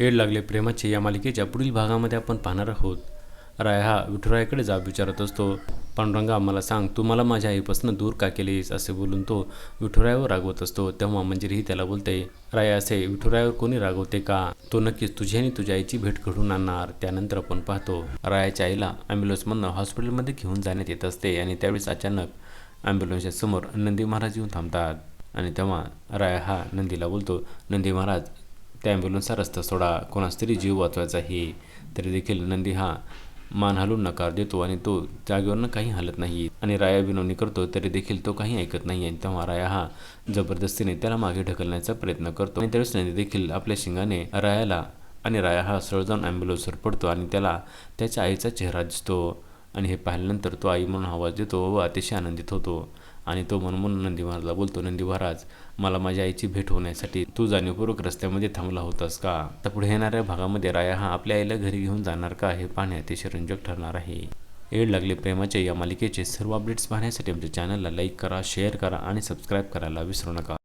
येड लागले प्रेमाचे या मालिकेच्या पुढील भागामध्ये आपण पाहणार आहोत. राय हा विठुरायाकडे जाब विचारत असतो. पांडुरंगा मला सांग तू मला माझ्या आईपासून दूर का केलीस? असे बोलून तो विठुरायावर रागवत असतो. तेव्हा मंजिरीही त्याला बोलते राय असे विठुरायावर कोणी रागवते का? तो नक्कीच तुझी आणि तुझ्या आईची भेट घडून आणणार. त्यानंतर आपण पाहतो रायाच्या आईला ॲम्ब्युलन्समधनं हॉस्पिटलमध्ये घेऊन जाण्यात येत असते आणि त्यावेळेस अचानक ॲम्ब्युलन्सच्या समोर नंदी महाराज येऊन थांबतात. आणि तेव्हा राय हा नंदीला बोलतो नंदी महाराज त्या ॲम्ब्युलन्सचा रस्ता सोडा. कोणास तरी जीव वाचवायचा हे तरी देखील नंदी हा मान हलून नकार देतो आणि तो जागेवरनं काही हलत नाही. आणि राया विनवणी करतो तरी देखील तो काही ऐकत नाही. आणि तेव्हा राया हा जबरदस्तीने त्याला मागे ढकलण्याचा प्रयत्न करतो. आणि त्यावेळेस नंदी देखील आपल्या शिंगाने रायाला आणि राया हा सरळ जाऊन ॲम्ब्युलन्सवर पडतो आणि त्याला त्याच्या आईचा चेहरा दिसतो. आणि हे पाहिल्यानंतर तो आई म्हणून आवाज देतो व अतिशय आनंदित होतो. आणि तो म्हणून म्हणून नंदी महाराजला बोलतो नंदी महाराज मला माझ्या आईची भेट होण्यासाठी तू जाणीवपूर्वक रस्त्यामध्ये थांबला होतास का? तर पुढे येणाऱ्या भागामध्ये राया हा आपल्या आईला घरी घेऊन जाणार का हे पाहणे अतिशय रंजक ठरणार आहे. एड लागले प्रेमाच्या या मालिकेचे सर्व अपडेट्स पाहण्यासाठी आमच्या चॅनलला लाईक करा शेअर करा आणि सबस्क्राईब करायला विसरू नका.